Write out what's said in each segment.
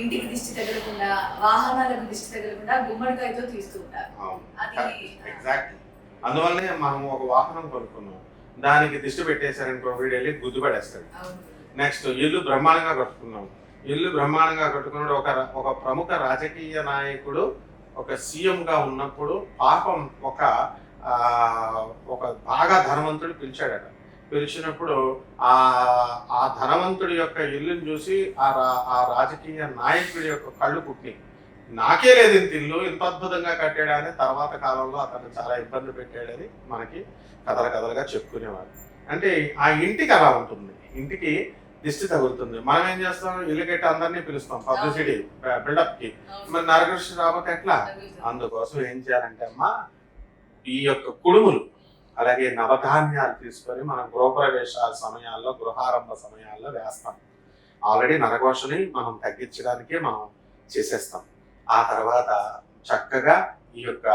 ఇంటికి దిష్టి తగలకుండా వాహనాలకు దిష్టి తగలకుండా గుమ్మడికాయతో తీస్తూ ఉంటారు. ఎగ్జాక్ట్లీ అందువల్లనే మనం ఒక వాహనం కొనుక్కున్నాం. దానికి దిష్టి పెట్టేశారనుకో వీడు వెళ్ళి గుద్దు పడేస్తాడు. అవును. నెక్స్ట్ ఇల్లు బ్రహ్మాండంగా కట్టుకున్నాం. ఇల్లు బ్రహ్మాండంగా కట్టుకున్నాడు. ఒక ఒక ప్రముఖ రాజకీయ నాయకుడు ఒక సీఎం గా ఉన్నప్పుడు పాపం ఒక ఒక బాగా ధనవంతుడు పిలిచాడట. పిలిచినప్పుడు ఆ ఆ ధనవంతుడి యొక్క ఇల్లుని చూసి ఆ రా- ఆ రాజకీయ నాయకుడి యొక్క కళ్ళు పుట్టి నాకే లేదు ఇంత ఇల్లు ఇంత అద్భుతంగా కట్టాడని తర్వాత కాలంలో అతను చాలా ఇబ్బంది పెట్టాడని మనకి కథల కథలుగా చెప్పుకునేవారు. అంటే ఆ ఇంటికి అలా ఉంటుంది. ఇంటికి దిష్టి తగులుతుంది. మనం ఏం చేస్తాం? ఇల్లు కట్టి అందరినీ పిలుస్తాం పబ్లిసిటీ బిల్డప్కి. మరి నరకృష్ణ రాబోతే ఎట్లా. అందుకోసం ఏం చేయాలంటే అమ్మా ఈ యొక్క కుడుములు అలాగే నవధాన్యాలు తీసుకొని మనం గృహప్రవేశాల సమయాల్లో గృహారంభ సమయాల్లో వేస్తాం. ఆల్రెడీ నరఘోషని మనం తగ్గించడానికే మనం చేసేస్తాం. ఆ తర్వాత చక్కగా ఈ యొక్క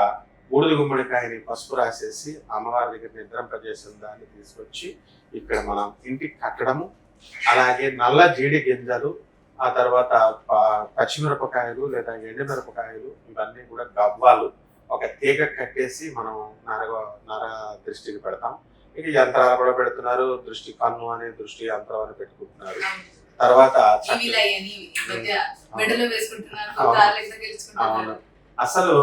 బూడిద గుమ్మడికాయని పసుపు రాసేసి అమ్మవారి దగ్గర నిద్రింపజేసిన దాన్ని తీసుకొచ్చి ఇక్కడ మనం ఇంటికి కట్టడము అలాగే నల్ల జీడి గింజలు ఆ తర్వాత పచ్చిమిరపకాయలు లేదా ఎండుమిరపకాయలు ఇవన్నీ కూడా గవ్వాలు ఒక తీగ కట్టేసి మనం నర నర దృష్టికి పెడతాం. ఇక యంత్రాలు కూడా పెడుతున్నారు. దృష్టి కన్ను అనే దృష్టి యంత్రం అని పెట్టుకుంటున్నారు. తర్వాత అసలు